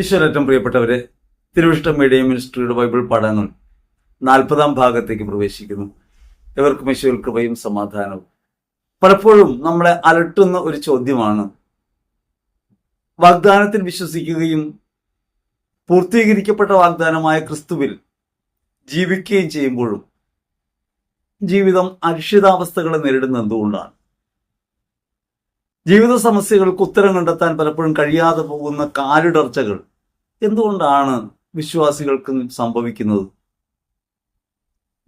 ഈശ്വരറ്റം പ്രിയപ്പെട്ടവരെ തിരുവിഷ്ടം media മിനിസ്ട്രിയുടെ Bible പഠനങ്ങൾ നാൽപ്പതാം ഭാഗത്തേക്ക് പ്രവേശിക്കുന്നു. ഇവർക്ക് യേശുവിൽ കൃപയും സമാധാനവും. പലപ്പോഴും നമ്മളെ അലട്ടുന്ന ഒരു ചോദ്യമാണ് വാഗ്ദാനത്തിൽ വിശ്വസിക്കുകയും പൂർത്തീകരിക്കപ്പെട്ട വാഗ്ദാനമായ ക്രിസ്തുവിൽ ജീവിക്കുകയും ചെയ്യുമ്പോഴും ജീവിതം അരിഷിതാവസ്ഥകളെ നേരിടുന്ന എന്തുകൊണ്ടാണ്? ജീവിത സമസ്യകൾക്ക് ഉത്തരം കണ്ടെത്താൻ പലപ്പോഴും കഴിയാതെ പോകുന്ന കാലിടർച്ചകൾ എന്തുകൊണ്ടാണ് വിശ്വാസികൾക്ക് സംഭവിക്കുന്നത്?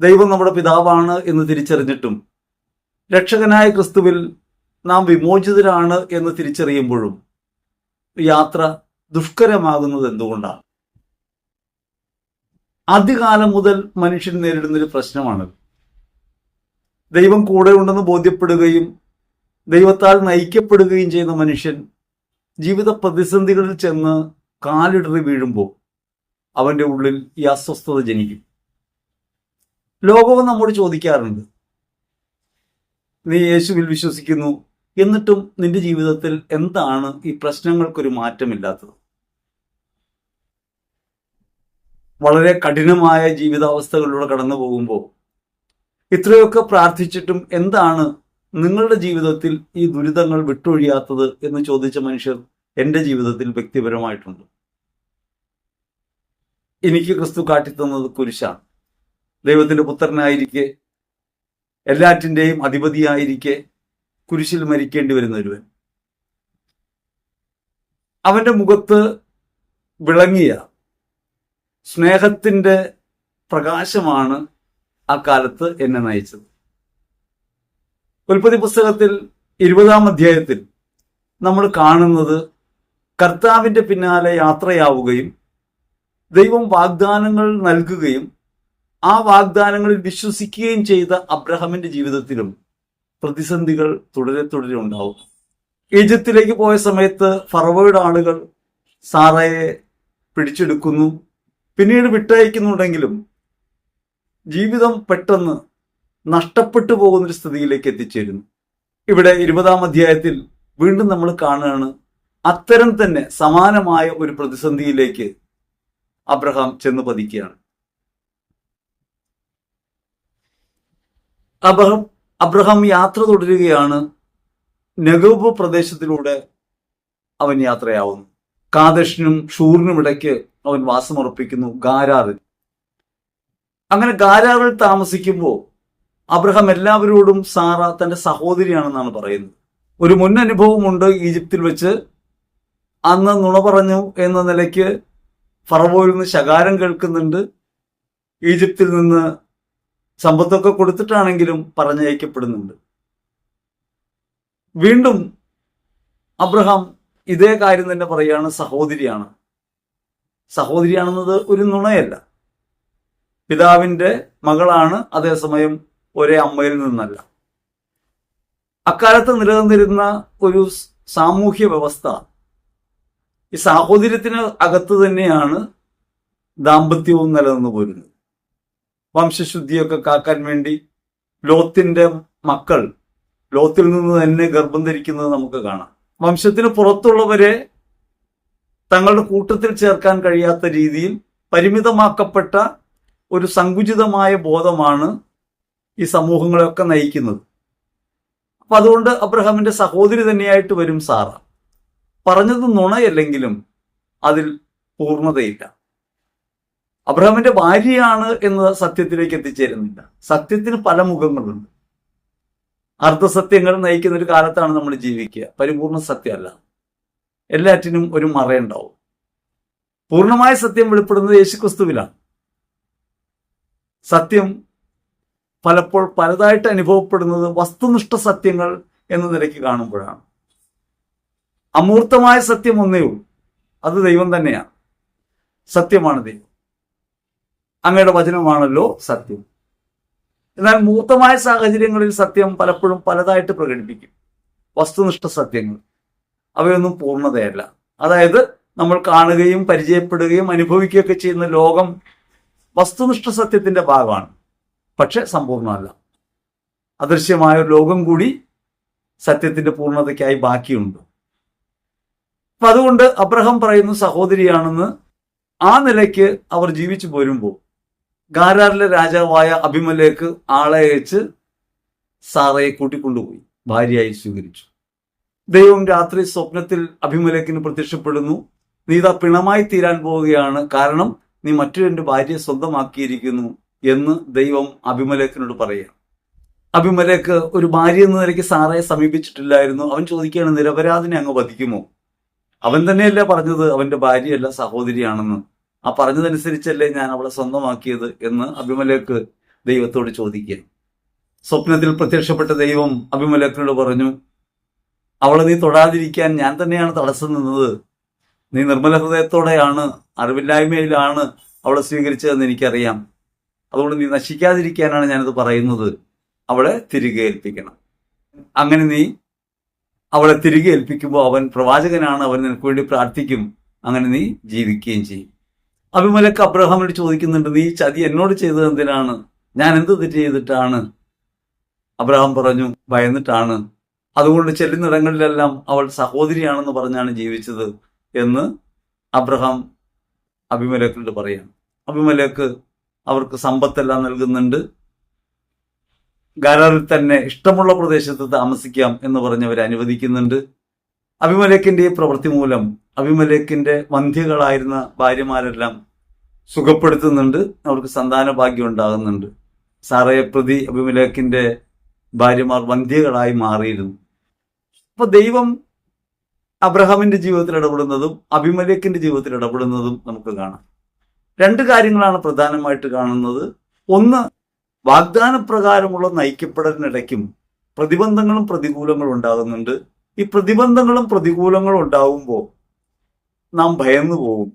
ദൈവം നമ്മുടെ പിതാവാണ് എന്ന് തിരിച്ചറിഞ്ഞിട്ടും രക്ഷകനായ ക്രിസ്തുവിൽ നാം വിമോചിതരാണ് എന്ന് തിരിച്ചറിയുമ്പോഴും യാത്ര ദുഷ്കരമാകുന്നത് എന്തുകൊണ്ടാണ്? ആദ്യകാലം മുതൽ മനുഷ്യൻ നേരിടുന്നൊരു പ്രശ്നമാണ്. ദൈവം കൂടെ ഉണ്ടെന്ന് ബോധ്യപ്പെടുകയും ദൈവത്താൽ നയിക്കപ്പെടുകയും ചെയ്യുന്ന മനുഷ്യൻ ജീവിത പ്രതിസന്ധികളിൽ ചെന്ന് കാലിടറി വീഴുമ്പോൾ അവന്റെ ഉള്ളിൽ ഈ അസ്വസ്ഥത ജനിക്കും. ലോകവും നമ്മോട് ചോദിക്കാറുണ്ട് നീ യേശുവിൽ വിശ്വസിക്കുന്നു. എന്നിട്ടും നിന്റെ ജീവിതത്തിൽ എന്താണ് ഈ പ്രശ്നങ്ങൾക്കൊരു മാറ്റമില്ലാത്തത്? വളരെ കഠിനമായ ജീവിതാവസ്ഥകളിലൂടെ കടന്നു പോകുമ്പോൾ ഇത്രയൊക്കെ പ്രാർത്ഥിച്ചിട്ടും എന്താണ് നിങ്ങളുടെ ജീവിതത്തിൽ ഈ ദുരിതങ്ങൾ വിട്ടൊഴിയാത്തത് എന്ന് ചോദിച്ച മനുഷ്യർ എന്റെ ജീവിതത്തിൽ വ്യക്തിപരമായിട്ടുണ്ട്. എനിക്ക് ക്രിസ്തു കാട്ടിത്തന്നത് കുരിശാണ് ദൈവത്തിന്റെ പുത്രനായിരിക്കെ എല്ലാറ്റിന്റെയും അധിപതിയായിരിക്കെ കുരിശിൽ മരിക്കേണ്ടി വരുന്ന ഒരുവൻ. അവന്റെ മുഖത്ത് വിളങ്ങിയ സ്നേഹത്തിന്റെ പ്രകാശമാണ് ആ കാലത്ത് എന്നെ നയിച്ചത്. ഉൽപ്പത്തി പുസ്തകത്തിൽ ഇരുപതാം അധ്യായത്തിൽ നമ്മൾ കാണുന്നത് കർത്താവിന്റെ പിന്നാലെ യാത്രയാവുകയും ദൈവം വാഗ്ദാനങ്ങൾ നൽകുകയും ആ വാഗ്ദാനങ്ങളിൽ വിശ്വസിക്കുകയും ചെയ്ത അബ്രഹാമിന്റെ ജീവിതത്തിലും പ്രതിസന്ധികൾ തുടരെ തുടരെ ഉണ്ടാവും. ഈജിപ്തിലേക്ക് പോയ സമയത്ത് ഫറവയുടെ ആളുകൾ സാറയെ പിടിച്ചെടുക്കുന്നു. പിന്നീട് വിട്ടയക്കുന്നുണ്ടെങ്കിലും ജീവിതം പെട്ടെന്ന് നഷ്ടപ്പെട്ടു പോകുന്നൊരു സ്ഥിതിയിലേക്ക് എത്തിച്ചേരുന്നു. ഇവിടെ ഇരുപതാം അധ്യായത്തിൽ വീണ്ടും നമ്മൾ കാണുകയാണ് അത്തരം തന്നെ സമാനമായ ഒരു പ്രതിസന്ധിയിലേക്ക് അബ്രഹാം ചെന്ന് പതിക്കുകയാണ്. അബ്രഹാം അബ്രഹാം യാത്ര തുടരുകയാണ്. നഗോബ് പ്രദേശത്തിലൂടെ അവൻ യാത്രയാവുന്നു. കാദഷിനും ഷൂറിനും ഇടയ്ക്ക് അവൻ വാസമുറപ്പിക്കുന്നു ഗാരാറിൽ. അങ്ങനെ ഗാരാറിൽ താമസിക്കുമ്പോൾ അബ്രഹാം എല്ലാവരോടും സാറ തന്റെ സഹോദരിയാണെന്നാണ് പറയുന്നത്. ഒരു മുൻ അനുഭവമുണ്ട് ഈജിപ്തിൽ വെച്ച് അന്ന് നുണ പറഞ്ഞു എന്ന നിലയ്ക്ക് ഫറവോയിൽ നിന്ന് ശകാരം കേൾക്കുന്നുണ്ട്. ഈജിപ്തിൽ നിന്ന് സമ്പത്തൊക്കെ കൊടുത്തിട്ടാണെങ്കിലും പറഞ്ഞയക്കപ്പെടുന്നുണ്ട്. വീണ്ടും അബ്രഹാം ഇതേ കാര്യം തന്നെ പറയുകയാണ് സഹോദരിയാണ്. സഹോദരിയാണെന്നത് ഒരു നുണയല്ല. പിതാവിന്റെ മകളാണ് അതേസമയം ഒരേ അമ്മയിൽ നിന്നല്ല. അക്കാലത്ത് നിലനിന്നിരുന്ന ഒരു സാമൂഹ്യ വ്യവസ്ഥ ഈ സാഹോദര്യത്തിന് അകത്ത് തന്നെയാണ് ദാമ്പത്യവും നിലനിന്ന് പോരുന്നത്. വംശശുദ്ധിയൊക്കെ കാക്കാൻ വേണ്ടി ലോത്തിന്റെ മക്കൾ ലോത്തിൽ നിന്ന് തന്നെ ഗർഭം ധരിക്കുന്നത് നമുക്ക് കാണാം. വംശത്തിന് പുറത്തുള്ളവരെ തങ്ങളുടെ കൂട്ടത്തിൽ ചേർക്കാൻ കഴിയാത്ത രീതിയിൽ പരിമിതമാക്കപ്പെട്ട ഒരു സങ്കുചിതമായ ബോധമാണ് ഈ സമൂഹങ്ങളെയൊക്കെ നയിക്കുന്നത്. അപ്പൊ അതുകൊണ്ട് അബ്രഹാമിന്റെ സഹോദരി തന്നെയായിട്ട് വരും സാറ. പറഞ്ഞത് നുണയല്ലെങ്കിലും അതിൽ പൂർണതയില്ല. അബ്രഹാമിന്റെ ഭാര്യയാണ് എന്ന് സത്യത്തിലേക്ക് എത്തിച്ചേരുന്നില്ല. സത്യത്തിന് പല മുഖങ്ങളുണ്ട്. അർദ്ധസത്യങ്ങൾ നയിക്കുന്ന ഒരു കാലത്താണ് നമ്മൾ ജീവിക്കുക. പരിപൂർണ സത്യമല്ല. എല്ലാറ്റിനും ഒരു മറയുണ്ടാവും. പൂർണമായ സത്യം വെളിപ്പെടുന്നത് യേശുക്രിസ്തുവിലാണ്. സത്യം പലപ്പോൾ പലതായിട്ട് അനുഭവപ്പെടുന്നത് വസ്തുനിഷ്ഠ സത്യങ്ങൾ എന്ന നിലയ്ക്ക് കാണുമ്പോഴാണ്. അമൂർത്തമായ സത്യം ഒന്നേ ഉള്ളൂ. അത് ദൈവം തന്നെയാണ്. സത്യമാണ് ദൈവം. അങ്ങയുടെ വചനമാണല്ലോ സത്യം. എന്നാൽ മൂർത്തമായ സാഹചര്യങ്ങളിൽ സത്യം പലപ്പോഴും പലതായിട്ട് പ്രകടിപ്പിക്കും. വസ്തുനിഷ്ഠ സത്യങ്ങൾ. അവയൊന്നും പൂർണതയല്ല. അതായത് നമ്മൾ കാണുകയും പരിചയപ്പെടുകയും അനുഭവിക്കുകയൊക്കെ ചെയ്യുന്ന ലോകം വസ്തുനിഷ്ഠ സത്യത്തിന്റെ ഭാഗമാണ്. പക്ഷെ സമ്പൂർണമല്ല. അദൃശ്യമായ ഒരു ലോകം കൂടി സത്യത്തിന്റെ പൂർണതയ്ക്കായി ബാക്കിയുണ്ട്. അപ്പൊ അതുകൊണ്ട് അബ്രഹാം പറയുന്ന സഹോദരിയാണെന്ന് ആ നിലയ്ക്ക് അവർ ജീവിച്ചു പോരുമ്പോൾ ഗാരാറിലെ രാജാവായ അഭിമലേക്ക് ആളെ അയച്ച് സാറയെ കൂട്ടിക്കൊണ്ടുപോയി. ഭാര്യയായി സ്വീകരിച്ചു. ദൈവം രാത്രി സ്വപ്നത്തിൽ അഭിമലേക്കിന് പ്രത്യക്ഷപ്പെടുന്നു. നീ ഇതാ പിണമായി തീരാൻ പോവുകയാണ്. കാരണം നീ മറ്റു രണ്ട് ഭാര്യയെ സ്വന്തമാക്കിയിരിക്കുന്നു എന്ന് ദൈവം അഭിമലേക്കിനോട് പറയുക. അഭിമലേക്ക് ഒരു ഭാര്യ എന്ന നിലയ്ക്ക് സാറയെ സമീപിച്ചിട്ടില്ലായിരുന്നു. അവൻ ചോദിക്കുകയാണ് നിരപരാധിനെ അങ്ങ് വധിക്കുമോ? അവൻ തന്നെയല്ല പറഞ്ഞത് അവന്റെ ഭാര്യയല്ല സഹോദരിയാണെന്ന്. ആ പറഞ്ഞതനുസരിച്ചല്ലേ ഞാൻ അവളെ സ്വന്തമാക്കിയത് എന്ന് അഭിമലേക്ക് ദൈവത്തോട് ചോദിക്കുക. സ്വപ്നത്തിൽ പ്രത്യക്ഷപ്പെട്ട ദൈവം അഭിമലേക്കിനോട് പറഞ്ഞു അവളെ നീ തൊടാതിരിക്കാൻ ഞാൻ തന്നെയാണ് തടസ്സം നിന്നത്. നീ നിർമ്മല ഹൃദയത്തോടെയാണ് അറിവില്ലായ്മയിലാണ് അവളെ സ്വീകരിച്ചതെന്ന് എനിക്കറിയാം. അതുകൊണ്ട് നീ നശിക്കാതിരിക്കാനാണ് ഞാനത് പറയുന്നത്. അവളെ തിരികെ ഏൽപ്പിക്കണം. അങ്ങനെ നീ അവളെ തിരികെ ഏൽപ്പിക്കുമ്പോൾ അവൻ പ്രവാചകനാണ് അവൻ നിനക്ക് വേണ്ടി പ്രാർത്ഥിക്കും. അങ്ങനെ നീ ജീവിക്കുകയും ചെയ്യും. അഭിമലക്ക് അബ്രഹാമിനോട് ചോദിക്കുന്നുണ്ട് നീ ചതി എന്നോട് ചെയ്തത് എന്തിനാണ്? ഞാൻ എന്ത് തെറ്റ് ചെയ്തിട്ടാണ്? അബ്രഹാം പറഞ്ഞു ഭയന്നിട്ടാണ്. അതുകൊണ്ട് ചെല്ലുന്നിടങ്ങളിലെല്ലാം അവൾ സഹോദരിയാണെന്ന് പറഞ്ഞാണ് ജീവിച്ചത് എന്ന് അബ്രഹാം അഭിമലക്കിനോട് പറയാം അഭിമലക്ക് അവർക്ക് സമ്പത്തെല്ലാം നൽകുന്നുണ്ട്. ഗരാറിൽ തന്നെ ഇഷ്ടമുള്ള പ്രദേശത്ത് താമസിക്കാം എന്ന് പറഞ്ഞ് അവർ അനുവദിക്കുന്നുണ്ട്. അഭിമലേക്കിന്റെ ഈ പ്രവൃത്തി മൂലം അഭിമലേക്കിന്റെ വന്ധ്യകളായിരുന്ന ഭാര്യമാരെല്ലാം സുഖപ്പെടുത്തുന്നുണ്ട്. അവർക്ക് സന്താന ഭാഗ്യം ഉണ്ടാകുന്നുണ്ട്. സാറയെ പ്രതി അഭിമലേക്കിന്റെ ഭാര്യമാർ വന്ധ്യകളായി മാറിയിരുന്നു. അപ്പൊ ദൈവം അബ്രഹാമിന്റെ ജീവിതത്തിൽ ഇടപെടുന്നതും അഭിമലേക്കിന്റെ ജീവിതത്തിൽ ഇടപെടുന്നതും നമുക്ക് കാണാം. രണ്ട് കാര്യങ്ങളാണ് പ്രധാനമായിട്ട് കാണുന്നത്. ഒന്ന് വാഗ്ദാനപ്രകാരമുള്ള നയിക്കപ്പെടലിനിടയ്ക്കും പ്രതിബന്ധങ്ങളും പ്രതികൂലങ്ങളും ഉണ്ടാകുന്നുണ്ട്. ഈ പ്രതിബന്ധങ്ങളും പ്രതികൂലങ്ങളും ഉണ്ടാകുമ്പോൾ നാം ഭയന്നു പോകും.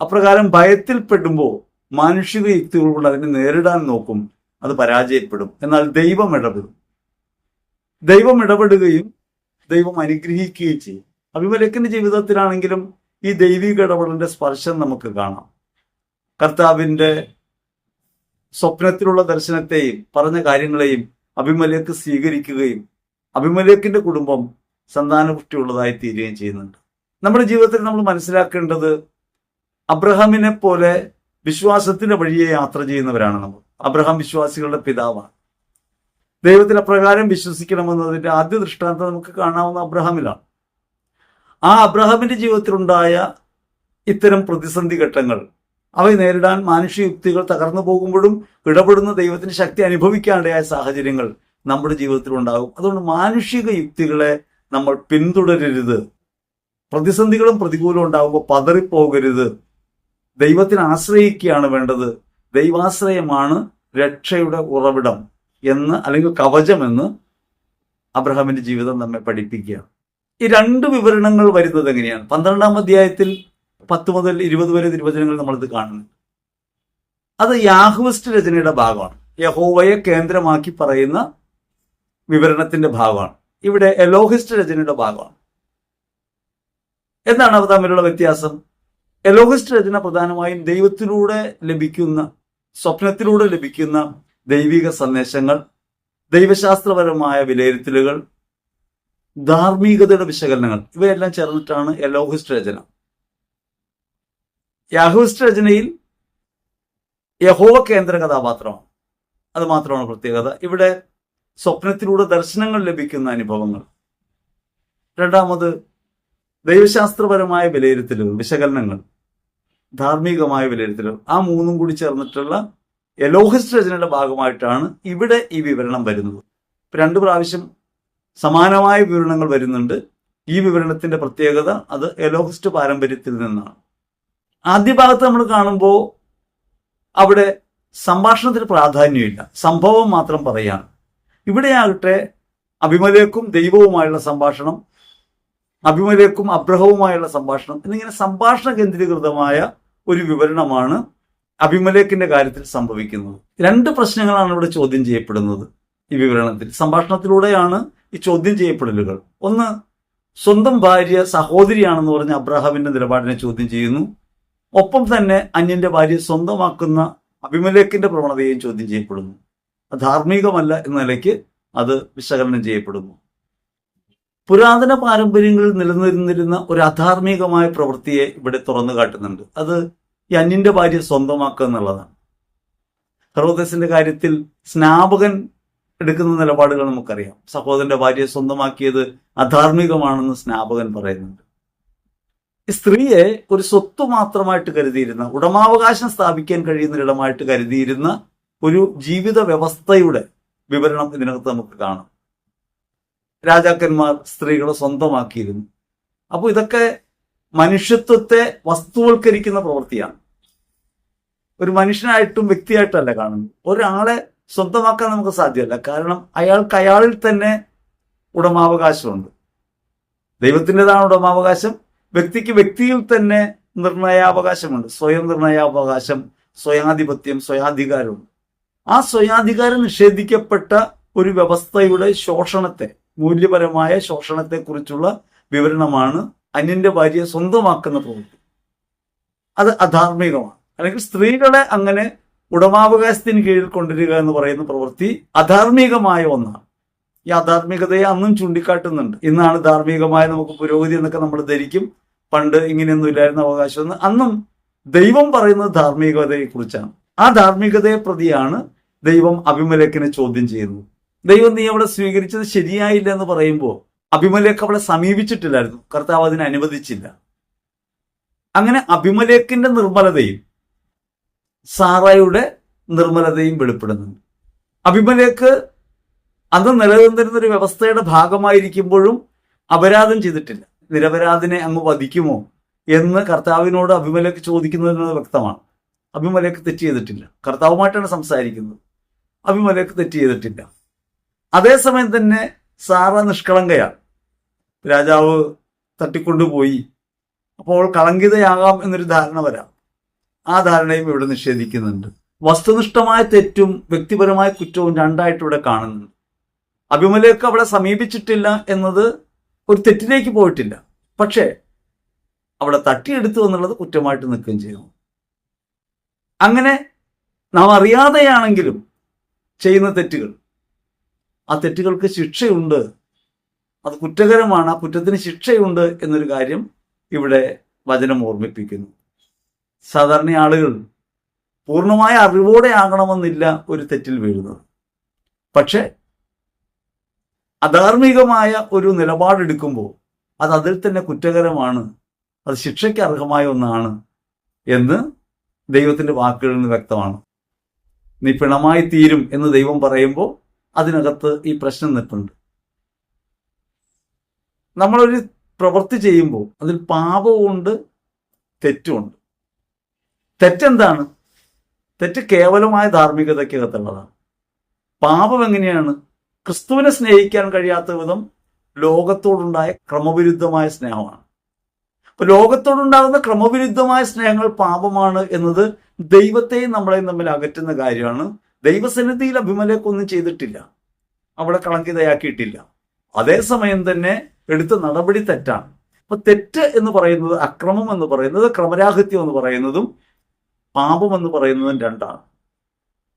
അപ്രകാരം ഭയത്തിൽപ്പെടുമ്പോൾ മാനുഷിക യുക്തികൾ കൊണ്ട് അതിനെ നേരിടാൻ നോക്കും. അത് പരാജയപ്പെടും. എന്നാൽ ദൈവം ഇടപെടും. ദൈവം ഇടപെടുകയും ദൈവം അനുഗ്രഹിക്കുകയും ചെയ്യും. അഭിമലക്കിന്റെ ജീവിതത്തിലാണെങ്കിലും ഈ ദൈവിക ഇടപെടലിന്റെ സ്പർശം നമുക്ക് കാണാം. കർത്താവിന്റെ സ്വപ്നത്തിലുള്ള ദർശനത്തെയും പറഞ്ഞ കാര്യങ്ങളെയും അഭിമലേക്ക് സ്വീകരിക്കുകയും അഭിമലേക്കിന്റെ കുടുംബം സന്താനപുഷ്ടിയുള്ളതായി തീരുകയും ചെയ്യുന്നുണ്ട്. നമ്മുടെ ജീവിതത്തിൽ നമ്മൾ മനസ്സിലാക്കേണ്ടത് അബ്രഹാമിനെ പോലെ വിശ്വാസത്തിന്റെ വഴിയെ യാത്ര ചെയ്യുന്നവരാണ് നമ്മൾ. അബ്രഹാം വിശ്വാസികളുടെ പിതാവാണ്. ദൈവത്തിൽ അപ്രകാരം വിശ്വസിക്കണമെന്നതിന്റെ ആദ്യ ദൃഷ്ടാന്തം നമുക്ക് കാണാവുന്ന അബ്രഹാമിലാണ്. ആ അബ്രഹാമിന്റെ ജീവിതത്തിലുണ്ടായ ഇത്തരം പ്രതിസന്ധി ഘട്ടങ്ങൾ അവയെ നേരിടാൻ മാനുഷിക യുക്തികൾ തകർന്നു പോകുമ്പോഴും ഇടപെടുന്ന ദൈവത്തിന്റെ ശക്തി അനുഭവിക്കാനിടയായ സാഹചര്യങ്ങൾ നമ്മുടെ ജീവിതത്തിൽ ഉണ്ടാകും. അതുകൊണ്ട് മാനുഷിക യുക്തികളെ നമ്മൾ പിന്തുടരരുത്. പ്രതിസന്ധികളും പ്രതികൂലവും ഉണ്ടാകുമ്പോൾ പതറിപ്പോകരുത്. ദൈവത്തിന് ആശ്രയിക്കുകയാണ് വേണ്ടത്. ദൈവാശ്രയമാണ് രക്ഷയുടെ ഉറവിടം എന്ന് അല്ലെങ്കിൽ കവചമെന്ന് അബ്രഹാമിന്റെ ജീവിതം നമ്മെ പഠിപ്പിക്കുക ഈ രണ്ട് വിവരണങ്ങൾ വരുന്നത് എങ്ങനെയാണ്? പന്ത്രണ്ടാം അധ്യായത്തിൽ പത്ത് മുതൽ ഇരുപത് വരെ തിരുവചനങ്ങൾ നമ്മളിത് കാണുന്നു. അത് യാഹുവിസ്റ്റ് രചനയുടെ ഭാഗമാണ്. യഹോവയെ കേന്ദ്രമാക്കി പറയുന്ന വിവരണത്തിന്റെ ഭാഗമാണ്. ഇവിടെ എലോഹിസ്റ്റ് രചനയുടെ ഭാഗമാണ്. എന്താണ് അവ തമ്മിലുള്ള വ്യത്യാസം? എലോഹിസ്റ്റ് രചന പ്രധാനമായും ദൈവത്തിലൂടെ ലഭിക്കുന്ന സ്വപ്നത്തിലൂടെ ലഭിക്കുന്ന ദൈവിക സന്ദേശങ്ങൾ ദൈവശാസ്ത്രപരമായ വിലയിരുത്തലുകൾ ധാർമ്മികതയുടെ വിശകലനങ്ങൾ ഇവയെല്ലാം ചേർന്നിട്ടാണ് എലോഹിസ്റ്റ് രചന. യാഹുസ്റ്റ് രചനയിൽ യഹോവ കേന്ദ്ര കഥാപാത്രമാണ്. അത് മാത്രമാണ് പ്രത്യേകത. ഇവിടെ സ്വപ്നത്തിലൂടെ ദർശനങ്ങൾ ലഭിക്കുന്ന അനുഭവങ്ങൾ. രണ്ടാമത് ദൈവശാസ്ത്രപരമായ വിലയിരുത്തലുകൾ വിശകലനങ്ങൾ ധാർമ്മികമായ വിലയിരുത്തലുകൾ. ആ മൂന്നും കൂടി ചേർന്നിട്ടുള്ള എലോഹിസ്റ്റ് രചനയുടെ ഭാഗമായിട്ടാണ് ഇവിടെ ഈ വിവരണം വരുന്നത്. രണ്ട് പ്രാവശ്യം സമാനമായ വിവരണങ്ങൾ വരുന്നുണ്ട്. ഈ വിവരണത്തിന്റെ പ്രത്യേകത അത് എലോഹിസ്റ്റ് പാരമ്പര്യത്തിൽ നിന്നാണ്. ആദ്യ ഭാഗത്ത് നമ്മൾ കാണുമ്പോൾ അവിടെ സംഭാഷണത്തിന് പ്രാധാന്യമില്ല. സംഭവം മാത്രം പറയാണ് ഇവിടെയാകട്ടെ അഭിമലേക്കും ദൈവവുമായുള്ള സംഭാഷണം അഭിമലേക്കും അബ്രഹവുമായുള്ള സംഭാഷണം എന്നിങ്ങനെ സംഭാഷണ കേന്ദ്രീകൃതമായ ഒരു വിവരണമാണ് അഭിമലേക്കിന്റെ കാര്യത്തിൽ സംഭവിക്കുന്നത്. രണ്ട് പ്രശ്നങ്ങളാണ് ഇവിടെ ചോദ്യം ചെയ്യപ്പെടുന്നത് ഈ വിവരണത്തിൽ. സംഭാഷണത്തിലൂടെയാണ് ഈ ചോദ്യം ചെയ്യപ്പെടലുകൾ. ഒന്ന് സ്വന്തം ഭാര്യ സഹോദരിയാണെന്ന് പറഞ്ഞ അബ്രഹാമിന്റെ നിലപാടിനെ ചോദ്യം ചെയ്യുന്നു. ഒപ്പം തന്നെ അന്യന്റെ ഭാര്യ സ്വന്തമാക്കുന്ന അഭിമലേഖിന്റെ പ്രവണതയും ചോദ്യം ചെയ്യപ്പെടുന്നു. ധാർമ്മികമല്ല എന്ന നിലയ്ക്ക് അത് വിശകലനം ചെയ്യപ്പെടുന്നു. പുരാതന പാരമ്പര്യങ്ങളിൽ നിലനിന്നിരുന്ന ഒരു അധാർമികമായ പ്രവൃത്തിയെ ഇവിടെ തുറന്നു കാട്ടുന്നുണ്ട്. അത് ഈ അന്യന്റെ ഭാര്യ സ്വന്തമാക്കുക എന്നുള്ളതാണ്. ഹെറോദസിന്റെ കാര്യത്തിൽ സ്നാപകൻ എടുക്കുന്ന നിലപാടുകൾ നമുക്കറിയാം. സഹോദരന്റെ ഭാര്യയെ സ്വന്തമാക്കിയത് അധാർമികമാണെന്ന് സ്നാപകൻ പറയുന്നുണ്ട്. സ്ത്രീയെ ഒരു സ്വത്ത് മാത്രമായിട്ട് കരുതിയിരുന്ന ഉടമാവകാശം സ്ഥാപിക്കാൻ കഴിയുന്ന ഇടമായിട്ട് കരുതിയിരുന്ന ഒരു ജീവിത വ്യവസ്ഥയുടെ വിവരണം ഇതിനകത്ത് നമുക്ക് കാണാം. രാജാക്കന്മാർ സ്ത്രീകളെ സ്വന്തമാക്കിയിരുന്നു. അപ്പോൾ ഇതൊക്കെ മനുഷ്യത്വത്തെ വസ്തുവൽക്കരിക്കുന്ന പ്രവൃത്തിയാണ്. ഒരു മനുഷ്യനായിട്ടും വ്യക്തിയായിട്ടല്ല കാണുന്നത്. ഒരാളെ സ്വന്തമാക്കാൻ നമുക്ക് സാധ്യമല്ല. കാരണം അയാൾക്ക് അയാളിൽ തന്നെ ഉടമാവകാശമുണ്ട്. ദൈവത്തിന്റെതാണ് ഉടമാവകാശം. വ്യക്തിക്ക് വ്യക്തിയിൽ തന്നെ നിർണയാവകാശമുണ്ട്. സ്വയം നിർണയാവകാശം സ്വയാധിപത്യം സ്വയാധികാരമുണ്ട് ആ സ്വയാധികാരം നിഷേധിക്കപ്പെട്ട ഒരു വ്യവസ്ഥയുടെ ശോഷണത്തെ മൂല്യപരമായ ശോഷണത്തെ കുറിച്ചുള്ള വിവരണമാണ് അന്യന്റെ ഭാര്യയെ സ്വന്തമാക്കുന്ന പ്രവൃത്തി. അത് അധാർമികമാണ്. അല്ലെങ്കിൽ സ്ത്രീകളെ അങ്ങനെ ഉടമാവകാശത്തിന് കീഴിൽ കൊണ്ടുവരിക എന്ന് പറയുന്ന പ്രവൃത്തി അധാർമികമായ ഒന്നാണ്. ഈ അധാർമികതയെ അന്നും ചൂണ്ടിക്കാട്ടുന്നുണ്ട്. ഇന്നാണ് ധാർമ്മികമായ നമുക്ക് പുരോഗതി എന്നൊക്കെ നമ്മൾ ധരിക്കും. പണ്ട് ഇങ്ങനെയൊന്നും ഇല്ലായിരുന്ന അവകാശമെന്ന് അന്നും ദൈവം പറയുന്നത് ധാർമ്മികതയെ കുറിച്ചാണ് ആ ധാർമ്മികതയെ പ്രതിയാണ് ദൈവം അഭിമലക്കിനെ ചോദ്യം ചെയ്യുന്നത്. ദൈവം നീ അവിടെ സ്വീകരിച്ചത് ശരിയായില്ല എന്ന് പറയുമ്പോൾ അഭിമലേക്ക് അവളെ സമീപിച്ചിട്ടില്ലായിരുന്നു. കർത്താവ് അതിനെ അനുവദിച്ചില്ല. അങ്ങനെ അഭിമലേഖിന്റെ നിർമ്മലതയും സാറായുടെ നിർമ്മലതയും വെളിപ്പെടുന്നുണ്ട്. അഭിമലേക്ക് അന്ന് നിലനിന്നിരുന്നൊരു വ്യവസ്ഥയുടെ ഭാഗമായിരിക്കുമ്പോഴും അപരാധം ചെയ്തിട്ടില്ല. നിരപരാധിനെ അങ്ങ് വധിക്കുമോ എന്ന് കർത്താവിനോട് അഭിമലേക്ക് ചോദിക്കുന്നതിന് വ്യക്തമാണ്. അഭിമലേക്ക് തെറ്റ് ചെയ്തിട്ടില്ല. കർത്താവുമായിട്ടാണ് സംസാരിക്കുന്നത്. അഭിമലേക്ക് തെറ്റ് ചെയ്തിട്ടില്ല. അതേസമയം തന്നെ സാറ നിഷ്കളങ്കയാണ്. രാജാവ് തട്ടിക്കൊണ്ടുപോയി. അപ്പോൾ കളങ്കിതയാകാം എന്നൊരു ധാരണ വരാം. ആ ധാരണയും ഇവിടെ നിഷേധിക്കുന്നുണ്ട്. വസ്തുനിഷ്ഠമായ തെറ്റും വ്യക്തിപരമായ കുറ്റവും രണ്ടായിട്ട് ഇവിടെ കാണുന്നുണ്ട്. അഭിമലേക്ക് അവിടെ സമീപിച്ചിട്ടില്ല എന്നത് ഒരു തെറ്റിലേക്ക് പോയിട്ടില്ല. പക്ഷേ അവിടെ തട്ടിയെടുത്തു എന്നുള്ളത് കുറ്റമായിട്ട് നിൽക്കുകയും ചെയ്യുന്നു. അങ്ങനെ നാം അറിയാതെയാണെങ്കിലും ചെയ്യുന്ന തെറ്റുകൾ. ആ തെറ്റുകൾക്ക് ശിക്ഷയുണ്ട്. അത് കുറ്റകരമാണ്. ആ കുറ്റത്തിന് ശിക്ഷയുണ്ട് എന്നൊരു കാര്യം ഇവിടെ വചനം ഓർമ്മിപ്പിക്കുന്നു. സാധാരണ ആളുകൾ പൂർണമായ അറിവോടെ ആകണമെന്നില്ല ഒരു തെറ്റിൽ വീഴുന്നത്. പക്ഷേ അധാർമികമായ ഒരു നിലപാടെടുക്കുമ്പോൾ അത് അതിൽ തന്നെ കുറ്റകരമാണ്. അത് ശിക്ഷയ്ക്ക് അർഹമായ ഒന്നാണ് എന്ന് ദൈവത്തിന്റെ വാക്കുകളിൽ നിന്ന് വ്യക്തമാണ്. നീ പിണമായി തീരും എന്ന് ദൈവം പറയുമ്പോൾ അതിനകത്ത് ഈ പ്രശ്നം നിൽപ്പുണ്ട്. നമ്മളൊരു പ്രവൃത്തി ചെയ്യുമ്പോൾ അതിൽ പാപമുണ്ട് തെറ്റുമുണ്ട്. തെറ്റെന്താണ്? തെറ്റ് കേവലമായ ധാർമ്മികതയ്ക്കകത്തുള്ളതാണ്. പാപം എങ്ങനെയാണ്? ക്രിസ്തുവിനെ സ്നേഹിക്കാൻ കഴിയാത്ത വിധം ലോകത്തോടുണ്ടായ ക്രമവിരുദ്ധമായ സ്നേഹമാണ്. അപ്പൊ ലോകത്തോടുണ്ടാകുന്ന ക്രമവിരുദ്ധമായ സ്നേഹങ്ങൾ പാപമാണ് എന്നത് ദൈവത്തെയും നമ്മളെയും തമ്മിൽ അകറ്റുന്ന കാര്യമാണ്. ദൈവസന്നിധിയിൽ അഭിമലേക്കൊന്നും ചെയ്തിട്ടില്ല. അവിടെ കളങ്കിതയാക്കിയിട്ടില്ല അതേസമയം തന്നെ എടുത്ത നടപടി തെറ്റാണ്. അപ്പൊ തെറ്റ് എന്ന് പറയുന്നത് അക്രമം എന്ന് പറയുന്നത് ക്രമരാഹിത്യം എന്ന് പറയുന്നതും പാപം എന്ന് പറയുന്നതും രണ്ടാണ്.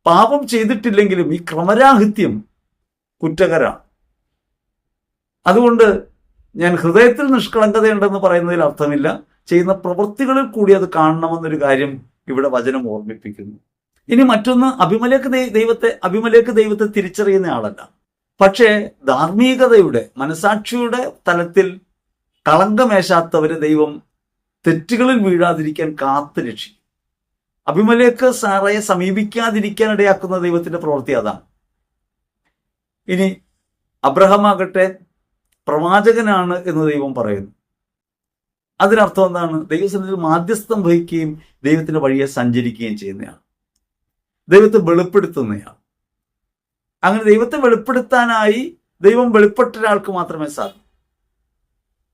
പാപം ചെയ്തിട്ടില്ലെങ്കിലും ഈ ക്രമരാഹിത്യം കുറ്റകരാണ് അതുകൊണ്ട് ഞാൻ ഹൃദയത്തിൽ നിഷ്കളങ്കതയുണ്ടെന്ന് പറയുന്നതിൽ അർത്ഥമില്ല. ചെയ്യുന്ന പ്രവൃത്തികളിൽ കൂടി അത് കാണണമെന്നൊരു കാര്യം ഇവിടെ വചനം ഓർമ്മിപ്പിക്കുന്നു. ഇനി മറ്റൊന്ന് അഭിമലേക്ക് ദൈവത്തെ അഭിമലേക്ക് ദൈവത്തെ തിരിച്ചറിയുന്ന ആളല്ല. പക്ഷേ ധാർമ്മികതയുടെ മനസാക്ഷിയുടെ തലത്തിൽ കളങ്കമേശാത്തവരെ ദൈവം തെറ്റുകളിൽ വീഴാതിരിക്കാൻ കാത്തു രക്ഷിക്കും. അഭിമലേക്ക് സാറയെ സമീപിക്കാതിരിക്കാൻ ഇടയാക്കുന്ന ദൈവത്തിന്റെ പ്രവൃത്തി അതാണ്. ഇനി അബ്രഹാം ആകട്ടെ പ്രവാചകനാണ് എന്ന് ദൈവം പറയുന്നു. അതിനർത്ഥം എന്താണ്? ദൈവസന്നിധിയിൽ മാധ്യസ്ഥം വഹിക്കുകയും ദൈവത്തിന്റെ വഴിയെ സഞ്ചരിക്കുകയും ചെയ്യുന്നയാണ് ദൈവത്തെ വെളിപ്പെടുത്തുന്നയാൾ. അങ്ങനെ ദൈവത്തെ വെളിപ്പെടുത്താനായി ദൈവം വെളിപ്പെട്ട ഒരാൾക്ക് മാത്രമേ സാധിക്കൂ.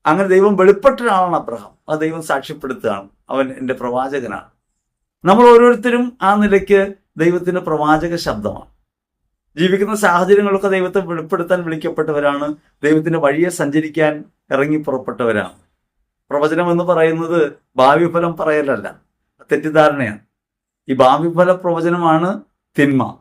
അങ്ങനെ ദൈവം വെളിപ്പെട്ട ഒരാളാണ് അബ്രഹാം. ആ ദൈവം സാക്ഷ്യപ്പെടുത്തുകയാണ്. അവൻ എന്റെ പ്രവാചകനാണ്. നമ്മൾ ഓരോരുത്തരും ആ നിലയ്ക്ക് ദൈവത്തിന്റെ പ്രവാചക ശബ്ദമാണ്. ജീവിക്കുന്ന സാഹചര്യങ്ങളൊക്കെ ദൈവത്തെ വെളിപ്പെടുത്താൻ വിളിക്കപ്പെട്ടവരാണ്. ദൈവത്തിന്റെ വഴിയെ സഞ്ചരിക്കാൻ ഇറങ്ങി പുറപ്പെട്ടവരാണ്. പ്രവചനം എന്ന് പറയുന്നത് ഭാവി ഫലം പറയലല്ല തെറ്റിദ്ധാരണയാണ്. ഈ ഭാവി ഫല പ്രവചനമാണ് തിന്മ.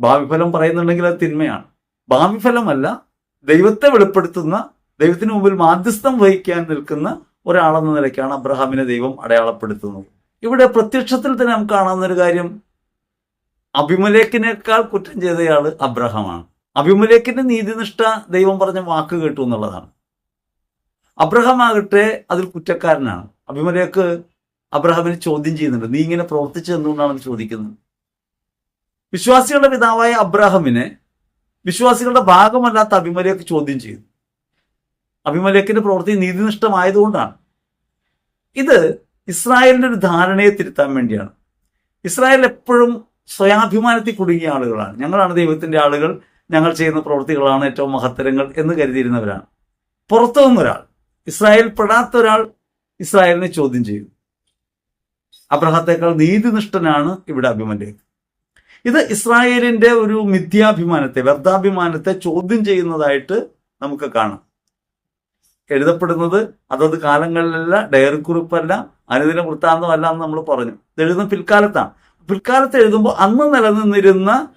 ഭാവി ഫലം പറയുന്നുണ്ടെങ്കിൽ അത് തിന്മയാണ്. ഭാവി ഫലമല്ല ദൈവത്തെ വെളിപ്പെടുത്തുന്ന ദൈവത്തിന് മുമ്പിൽ മാധ്യസ്ഥം വഹിക്കാൻ നിൽക്കുന്ന ഒരാളെന്ന നിലയ്ക്കാണ് അബ്രഹാമിനെ ദൈവം അടയാളപ്പെടുത്തുന്നത്. ഇവിടെ പ്രത്യക്ഷത്തിൽ തന്നെ നമുക്ക് കാണാവുന്ന ഒരു കാര്യം അഭിമലേഖിനേക്കാൾ കുറ്റം ചെയ്തയാൾ അബ്രഹാമാണ്. അഭിമലേഖിന്റെ നീതിനിഷ്ഠ ദൈവം പറഞ്ഞ വാക്ക് കേട്ടു എന്നുള്ളതാണ്. അബ്രഹാം ആകട്ടെ അതിൽ കുറ്റക്കാരനാണ്. അഭിമലേക്ക് അബ്രഹാമിനെ ചോദ്യം ചെയ്യുന്നുണ്ട്. നീ ഇങ്ങനെ പ്രവർത്തിച്ചു എന്തുകൊണ്ടാണെന്ന് ചോദിക്കുന്നത്. വിശ്വാസികളുടെ പിതാവായ അബ്രഹാമിനെ വിശ്വാസികളുടെ ഭാഗമല്ലാത്ത അഭിമലേക്ക് ചോദ്യം ചെയ്തു. അഭിമലേഖിന്റെ പ്രവൃത്തി നീതിനിഷ്ഠമായതുകൊണ്ടാണ്. ഇത് ഇസ്രായേലിന്റെ ഒരു ധാരണയെ തിരുത്താൻ വേണ്ടിയാണ്. ഇസ്രായേൽ എപ്പോഴും സ്വയാഭിമാനത്തിൽ കുടുങ്ങിയ ആളുകളാണ്. ഞങ്ങളാണ് ദൈവത്തിന്റെ ആളുകൾ. ഞങ്ങൾ ചെയ്യുന്ന പ്രവൃത്തികളാണ് ഏറ്റവും മഹത്തരങ്ങൾ എന്ന് കരുതിയിരുന്നവരാണ്. പുറത്തു നിന്നൊരാൾ ഇസ്രായേൽ പെടാത്ത ഒരാൾ ഇസ്രായേലിനെ ചോദ്യം ചെയ്യും. അബ്രഹത്തേക്കാൾ നീതിനിഷ്ഠനാണ് ഇവിടെ അഭിമലേക്ക് ഇത് ഇസ്രായേലിന്റെ ഒരു മിഥ്യാഭിമാനത്തെ വ്യർത്ഥാഭിമാനത്തെ ചോദ്യം ചെയ്യുന്നതായിട്ട് നമുക്ക് കാണാം. എഴുതപ്പെടുന്നത് അതത് കാലങ്ങളിലല്ല ഡയറി കുറിപ്പല്ല അനുദിന വൃത്താന്തമല്ല എന്ന് നമ്മൾ പറഞ്ഞു. ഇത് എഴുതുന്ന പിൽക്കാലത്താണ്. പിൽക്കാലത്ത് എഴുതുമ്പോൾ അന്ന് നിലനിന്നിരുന്ന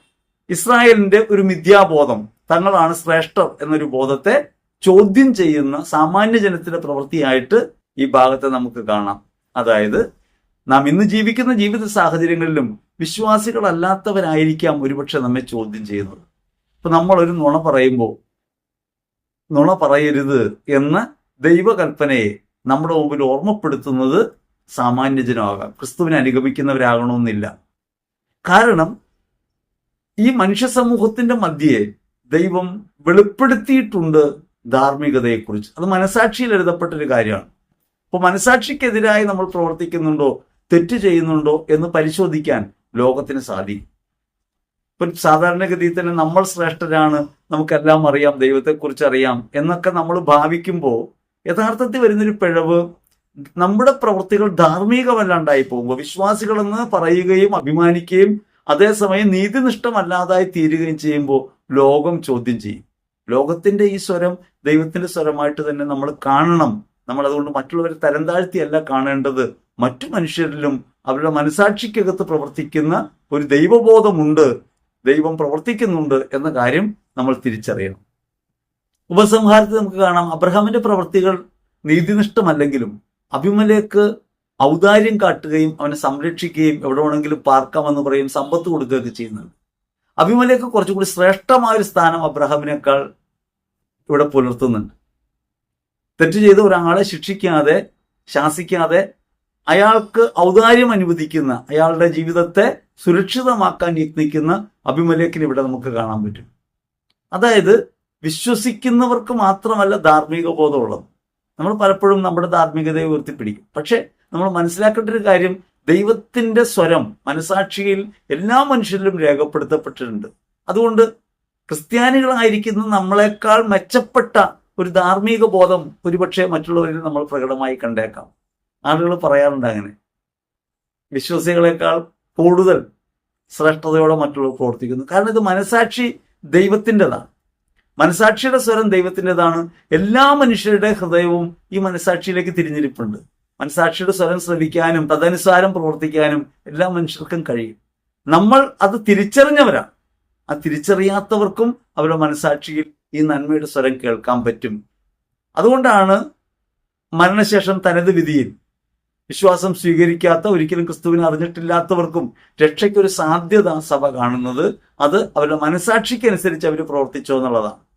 ഇസ്രായേലിന്റെ ഒരു മിഥ്യാബോധം. തങ്ങളാണ് ശ്രേഷ്ഠർ എന്നൊരു ബോധത്തെ ചോദ്യം ചെയ്യുന്ന സാമാന്യ ജനത്തിന്റെ പ്രവൃത്തിയായിട്ട് ഈ ഭാഗത്തെ നമുക്ക് കാണാം. അതായത് നാം ഇന്ന് ജീവിക്കുന്ന ജീവിത സാഹചര്യങ്ങളിലും വിശ്വാസികളല്ലാത്തവരായിരിക്കാം ഒരുപക്ഷെ നമ്മെ ചോദ്യം ചെയ്യുന്നത്. ഇപ്പൊ നമ്മൾ ഒരു നുണ പറയുമ്പോൾ നുണ പറയരുത് എന്ന് ദൈവകൽപ്പനയെ നമ്മുടെ മുമ്പിൽ ഓർമ്മപ്പെടുത്തുന്നത് സാമാന്യജനമാകാം ക്രിസ്തുവിനെ അനുഗമിക്കുന്നവരാകണമെന്നില്ല. കാരണം ഈ മനുഷ്യ സമൂഹത്തിന്റെ മധ്യേ ദൈവം വെളിപ്പെടുത്തിയിട്ടുണ്ട് ധാർമ്മികതയെക്കുറിച്ച്. അത് മനസാക്ഷിയിൽ എഴുതപ്പെട്ട ഒരു കാര്യമാണ്. അപ്പോൾ മനസാക്ഷിക്കെതിരായി നമ്മൾ പ്രവർത്തിക്കുന്നുണ്ടോ തെറ്റ് ചെയ്യുന്നുണ്ടോ എന്ന് പരിശോധിക്കാൻ ലോകത്തിന് സാധിക്കും. ഇപ്പം സാധാരണഗതിയിൽ തന്നെ നമ്മൾ ശ്രേഷ്ഠരാണ് നമുക്കെല്ലാം അറിയാം ദൈവത്തെക്കുറിച്ച് അറിയാം എന്നൊക്കെ നമ്മൾ ഭാവിക്കുമ്പോൾ യഥാർത്ഥത്തിൽ വരുന്നൊരു പിഴവ് നമ്മുടെ പ്രവൃത്തികൾ ധാർമ്മികമല്ലാണ്ടായി പോകുമ്പോൾ വിശ്വാസികളെന്ന് പറയുകയും അഭിമാനിക്കുകയും അതേസമയം നീതിനിഷ്ഠമല്ലാതായി തീരുകയും ചെയ്യുമ്പോൾ ലോകം ചോദ്യം ചെയ്യും. ലോകത്തിന്റെ ഈ സ്വരം ദൈവത്തിന്റെ സ്വരമായിട്ട് തന്നെ നമ്മൾ കാണണം. നമ്മൾ അതുകൊണ്ട് മറ്റുള്ളവരെ തരം താഴ്ത്തിയല്ല കാണേണ്ടത്. മറ്റു മനുഷ്യരിലും അവരുടെ മനസാക്ഷിക്കകത്ത് പ്രവർത്തിക്കുന്ന ഒരു ദൈവബോധമുണ്ട്. ദൈവം പ്രവർത്തിക്കുന്നുണ്ട് എന്ന കാര്യം നമ്മൾ തിരിച്ചറിയണം. ഉപസംഹാരത്തിൽ നമുക്ക് കാണാം. അബ്രഹാമിന്റെ പ്രവൃത്തികൾ നീതിനിഷ്ഠമല്ലെങ്കിലും അഭിമലേക്ക് ഔദാര്യം കാട്ടുകയും അവനെ സംരക്ഷിക്കുകയും എവിടെ വേണമെങ്കിലും പാർക്കാം എന്ന് പറയും സമ്പത്ത് കൊടുക്കുകയൊക്കെ ചെയ്യുന്നുണ്ട്. അഭിമലേക്ക് കുറച്ചുകൂടി ശ്രേഷ്ഠമായ ഒരു സ്ഥാനം അബ്രഹാമിനേക്കാൾ ഇവിടെ പുലർത്തുന്നുണ്ട്. തെറ്റ് ചെയ്ത ഒരാളെ ശിക്ഷിക്കാതെ ശാസിക്കാതെ അയാൾക്ക് ഔദാര്യം അനുവദിക്കുന്ന അയാളുടെ ജീവിതത്തെ സുരക്ഷിതമാക്കാൻ യത്നിക്കുന്ന അഭിമലേഖിന് ഇവിടെ നമുക്ക് കാണാൻ പറ്റും. അതായത് വിശ്വസിക്കുന്നവർക്ക് മാത്രമല്ല ധാർമ്മിക ബോധമുള്ളത്. നമ്മൾ പലപ്പോഴും നമ്മുടെ ധാർമ്മികതയെ ഉയർത്തിപ്പിടിക്കും. പക്ഷെ നമ്മൾ മനസ്സിലാക്കേണ്ട ഒരു കാര്യം ദൈവത്തിന്റെ സ്വരം മനസാക്ഷിയിൽ എല്ലാ മനുഷ്യരിലും രേഖപ്പെടുത്തപ്പെട്ടിട്ടുണ്ട്. അതുകൊണ്ട് ക്രിസ്ത്യാനികളായിരിക്കുന്ന നമ്മളെക്കാൾ മെച്ചപ്പെട്ട ഒരു ധാർമ്മിക ബോധം ഒരുപക്ഷെ മറ്റുള്ളവരിൽ നമ്മൾ പ്രകടമായി കണ്ടേക്കാം. ആളുകൾ പറയാറുണ്ട് അങ്ങനെ. വിശ്വാസികളെക്കാൾ കൂടുതൽ ശ്രേഷ്ഠതയോടെ മറ്റുള്ളവർ പ്രവർത്തിക്കുന്നു. കാരണം ഇത് മനസാക്ഷി ദൈവത്തിന്റെതാണ്. മനസാക്ഷിയുടെ സ്വരം ദൈവത്തിന്റെതാണ്. എല്ലാ മനുഷ്യരുടെ ഹൃദയവും ഈ മനസാക്ഷിയിലേക്ക് തിരിഞ്ഞിരിപ്പുണ്ട്. മനസാക്ഷിയുടെ സ്വരം ശ്രവിക്കാനും തദനുസാരം പ്രവർത്തിക്കാനും എല്ലാ മനുഷ്യർക്കും കഴിയും. നമ്മൾ അത് തിരിച്ചറിഞ്ഞവരാണ്. ആ തിരിച്ചറിയാത്തവർക്കും അവരുടെ മനസാക്ഷിയിൽ ഈ നന്മയുടെ സ്വരം കേൾക്കാൻ പറ്റും. അതുകൊണ്ടാണ് മരണശേഷം തനത് വിധിയിൽ വിശ്വാസം സ്വീകരിക്കാത്ത ഒരിക്കലും ക്രിസ്തുവിനെ അറിഞ്ഞിട്ടില്ലാത്തവർക്കും രക്ഷയ്ക്കൊരു സാധ്യത സഭ കാണുന്നത്. അത് അവരുടെ മനസാക്ഷിക്കനുസരിച്ച് അവർ പ്രവർത്തിച്ചോ എന്നുള്ളതാണ്.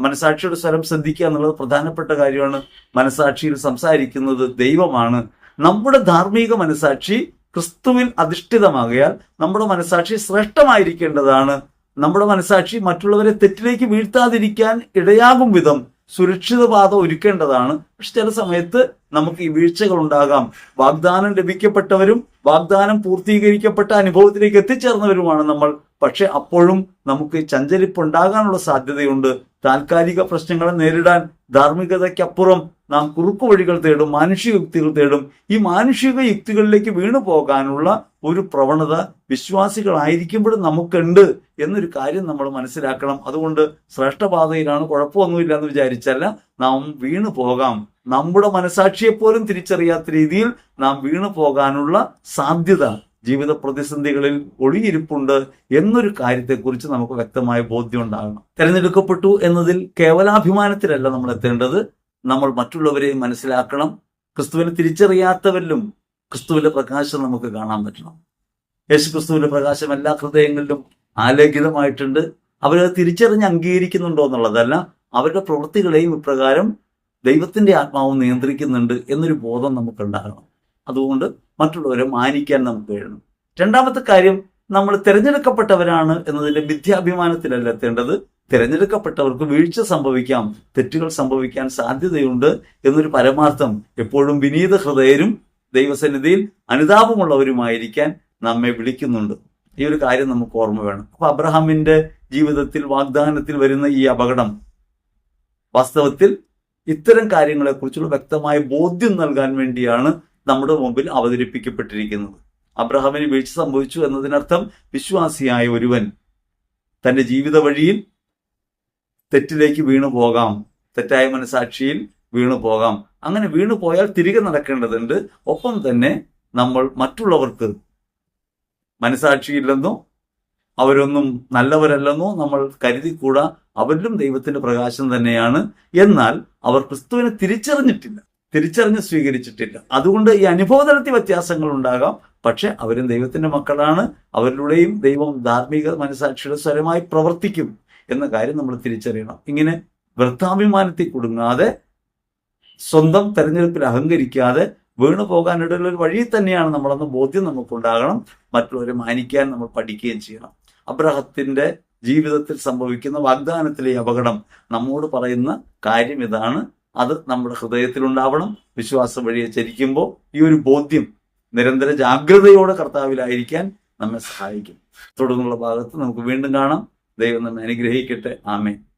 മനസാക്ഷിയുടെ സ്വരം ശ്രദ്ധിക്കുക എന്നുള്ളത് പ്രധാനപ്പെട്ട കാര്യമാണ്. മനസാക്ഷിയിൽ സംസാരിക്കുന്നത് ദൈവമാണ്. നമ്മുടെ ധാർമ്മിക മനസാക്ഷി ക്രിസ്തുവിൽ അധിഷ്ഠിതമാകയാൽ നമ്മുടെ മനസാക്ഷി ശ്രേഷ്ഠമായിരിക്കേണ്ടതാണ്. നമ്മുടെ മനസാക്ഷി മറ്റുള്ളവരെ തെറ്റിലേക്ക് വീഴ്ത്താതിരിക്കാൻ ഇടയാകും വിധം സുരക്ഷിത പാത ഒരുക്കേണ്ടതാണ്. പക്ഷെ ചില സമയത്ത് നമുക്ക് ഈ വീഴ്ചകൾ ഉണ്ടാകാം. വാഗ്ദാനം ലഭിക്കപ്പെട്ടവരും വാഗ്ദാനം പൂർത്തീകരിക്കപ്പെട്ട അനുഭവത്തിലേക്ക് എത്തിച്ചേർന്നവരുമാണ് നമ്മൾ. പക്ഷെ അപ്പോഴും നമുക്ക് ചഞ്ചലിപ്പ് ഉണ്ടാകാനുള്ള സാധ്യതയുണ്ട്. താൽക്കാലിക പ്രശ്നങ്ങളെ നേരിടാൻ ധാർമ്മികതയ്ക്കപ്പുറം നാം കുറുക്കു വഴികൾ തേടും മാനുഷിക യുക്തികൾ തേടും. ഈ മാനുഷിക യുക്തികളിലേക്ക് വീണു പോകാനുള്ള ഒരു പ്രവണത വിശ്വാസികളായിരിക്കുമ്പോഴും നമുക്കുണ്ട് എന്നൊരു കാര്യം നമ്മൾ മനസ്സിലാക്കണം. അതുകൊണ്ട് ശ്രേഷ്ഠപാതയിലാണ് കുഴപ്പമൊന്നുമില്ല എന്ന് വിചാരിച്ചല്ല. നാം വീണു പോകാം നമ്മുടെ മനസാക്ഷിയെപ്പോലും തിരിച്ചറിയാത്ത രീതിയിൽ നാം വീണു പോകാനുള്ള സാധ്യത ജീവിത പ്രതിസന്ധികളിൽ ഒളിയിരിപ്പുണ്ട് എന്നൊരു കാര്യത്തെക്കുറിച്ച് നമുക്ക് വ്യക്തമായ ബോധ്യം ഉണ്ടാകണം. തിരഞ്ഞെടുക്കപ്പെട്ടു എന്നതിൽ കേവലാഭിമാനത്തിലല്ല നമ്മൾ എത്തേണ്ടത്. നമ്മൾ മറ്റുള്ളവരെ മനസ്സിലാക്കണം. ക്രിസ്തുവിനെ തിരിച്ചറിയാത്തവരിലും ക്രിസ്തുവിന്റെ പ്രകാശം നമുക്ക് കാണാൻ പറ്റണം. യേശു ക്രിസ്തുവിന്റെ പ്രകാശം എല്ലാ ഹൃദയങ്ങളിലും ആലേഖിതമായിട്ടുണ്ട്. അവരത് തിരിച്ചറിഞ്ഞ് അംഗീകരിക്കുന്നുണ്ടോ എന്നുള്ളതല്ല അവരുടെ പ്രവൃത്തികളെയും ഇപ്രകാരം ദൈവത്തിന്റെ ആത്മാവ് നിയന്ത്രിക്കുന്നുണ്ട് എന്നൊരു ബോധം നമുക്കുണ്ടാകണം. അതുകൊണ്ട് മറ്റുള്ളവരെ മാനിക്കാൻ നമുക്ക് കഴിയണം. രണ്ടാമത്തെ കാര്യം നമ്മൾ തിരഞ്ഞെടുക്കപ്പെട്ടവരാണ് എന്നതിന്റെ മിഥ്യാഭിമാനത്തിലല്ല എത്തേണ്ടത്. തിരഞ്ഞെടുക്കപ്പെട്ടവർക്ക് വീഴ്ച സംഭവിക്കാം തെറ്റുകൾ സംഭവിക്കാൻ സാധ്യതയുണ്ട് എന്നൊരു പരമാർത്ഥം എപ്പോഴും വിനീത ഹൃദയരും ദൈവസന്നിധിയിൽ അനുതാപമുള്ളവരുമായിരിക്കാൻ നമ്മെ വിളിക്കുന്നുണ്ട്. ഈ ഒരു കാര്യം നമുക്ക് ഓർമ്മ വേണം. അപ്പൊ അബ്രഹാമിന്റെ ജീവിതത്തിൽ വാഗ്ദാനത്തിൽ വരുന്ന ഈ അപകടം വാസ്തവത്തിൽ ഇത്തരം കാര്യങ്ങളെക്കുറിച്ചുള്ള വ്യക്തമായ ബോധ്യം നൽകാൻ വേണ്ടിയാണ് നമ്മുടെ മുമ്പിൽ അവതരിപ്പിക്കപ്പെട്ടിരിക്കുന്നത്. അബ്രഹാമിന് വീഴ്ച സംഭവിച്ചു എന്നതിനർത്ഥം വിശ്വാസിയായ ഒരുവൻ തന്റെ ജീവിത വഴിയിൽ തെറ്റിലേക്ക് വീണു പോകാം. തെറ്റായ മനസാക്ഷിയിൽ വീണു പോകാം. അങ്ങനെ വീണു പോയാൽ തിരികെ നടക്കേണ്ടതുണ്ട്. ഒപ്പം തന്നെ നമ്മൾ മറ്റുള്ളവർക്ക് മനസാക്ഷിയില്ലെന്നോ അവരൊന്നും നല്ലവരല്ലെന്നോ നമ്മൾ കരുതിക്കൂടാ. അവരിലും ദൈവത്തിന്റെ പ്രകാശം തന്നെയാണ്. എന്നാൽ അവർ ക്രിസ്തുവിനെ തിരിച്ചറിഞ്ഞിട്ടില്ല. തിരിച്ചറിഞ്ഞ് സ്വീകരിച്ചിട്ടില്ല. അതുകൊണ്ട് ഈ അനുഭവതലത്തിൽ വ്യത്യാസങ്ങൾ ഉണ്ടാകാം പക്ഷെ അവരും ദൈവത്തിന്റെ മക്കളാണ്. അവരിലൂടെയും ദൈവം ധാർമ്മിക മനസാക്ഷിയുടെ സ്വരമായി പ്രവർത്തിക്കും എന്ന കാര്യം നമ്മൾ തിരിച്ചറിയണം. ഇങ്ങനെ വൃത്താഭിമാനത്തിൽ കുടുങ്ങാതെ സ്വന്തം തെരഞ്ഞെടുപ്പിൽ അഹങ്കരിക്കാതെ വീണു പോകാനിടയുള്ള ഒരു വഴി തന്നെയാണ് നമ്മളെന്ന് ബോധ്യം നമുക്കുണ്ടാകണം. മറ്റുള്ളവരെ മാനിക്കാൻ നമ്മൾ പഠിക്കുകയും ചെയ്യണം. അബ്രഹത്തിന്റെ ജീവിതത്തിൽ സംഭവിക്കുന്ന വാഗ്ദാനത്തിലെ അപകടം നമ്മോട് പറയുന്ന കാര്യം ഇതാണ്. അത് നമ്മുടെ ഹൃദയത്തിലുണ്ടാവണം. വിശ്വാസം വഴിയെ ചരിക്കുമ്പോൾ ഈ ഒരു ബോധ്യം നിരന്തര ജാഗ്രതയോടെ കർത്താവിലായിരിക്കാൻ നമ്മെ സഹായിക്കും. തുടർന്നുള്ള ഭാഗത്ത് നമുക്ക് വീണ്ടും കാണാം. ദൈവം നമ്മെ അനുഗ്രഹിക്കട്ടെ. ആമേൻ.